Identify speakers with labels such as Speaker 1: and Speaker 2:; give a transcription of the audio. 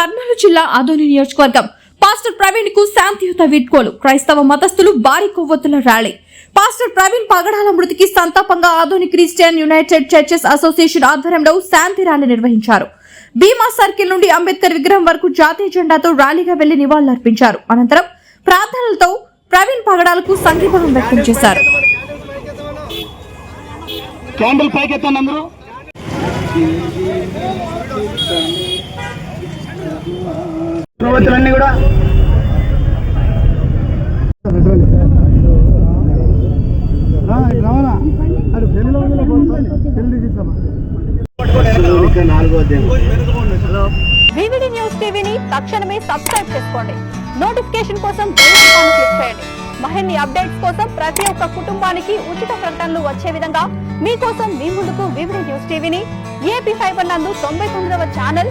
Speaker 1: కర్నూలు జిల్లా ఆదోని నియోజకవర్గం. పాస్టర్ ప్రవీణ్కు శాంతియుత వీడ్కోలు. క్రైస్తవ మతస్థులు భారీ కొవ్వొత్తుల ర్యాలీ. పాస్టర్ ప్రవీణ్ పగడాల మృతికి సంతాపంగా Adoni Christian United Churches Association ఆధ్వర్యంలో శాంతి ర్యాలీ నిర్వహించారు. భీమా సర్కిల్ నుండి అంబేద్కర్ విగ్రహం వరకు జాతీయ జెండాతో ర్యాలీగా వెళ్ళి నివాళులర్పించారు. అనంతరం ప్రార్థనలతో ప్రవీణ్ పగడాలకు సంఘీభావం వ్యక్తం చేశారు.
Speaker 2: క్యాండిల్ పైకెత్తండి అందరూ. ప్రవచనాన్ని కూడా
Speaker 3: వివిడి న్యూస్ టీవీని తక్షణమే సబ్స్క్రైబ్ చేసుకోండి. నోటిఫికేషన్ కోసం బెల్ ఐకాన్ క్లిక్ చేయండి. మరిన్ని అప్డేట్స్ కోసం ప్రతి ఒక్క కుటుంబానికి ఉచిత ప్రకటనలు వచ్చే విధంగా మీకోసం మీ ముందుకు వివిడి న్యూస్ టీవీని ఏపీ ఫైబర్ నందు తొంభై తొమ్మిదవ ఛానల్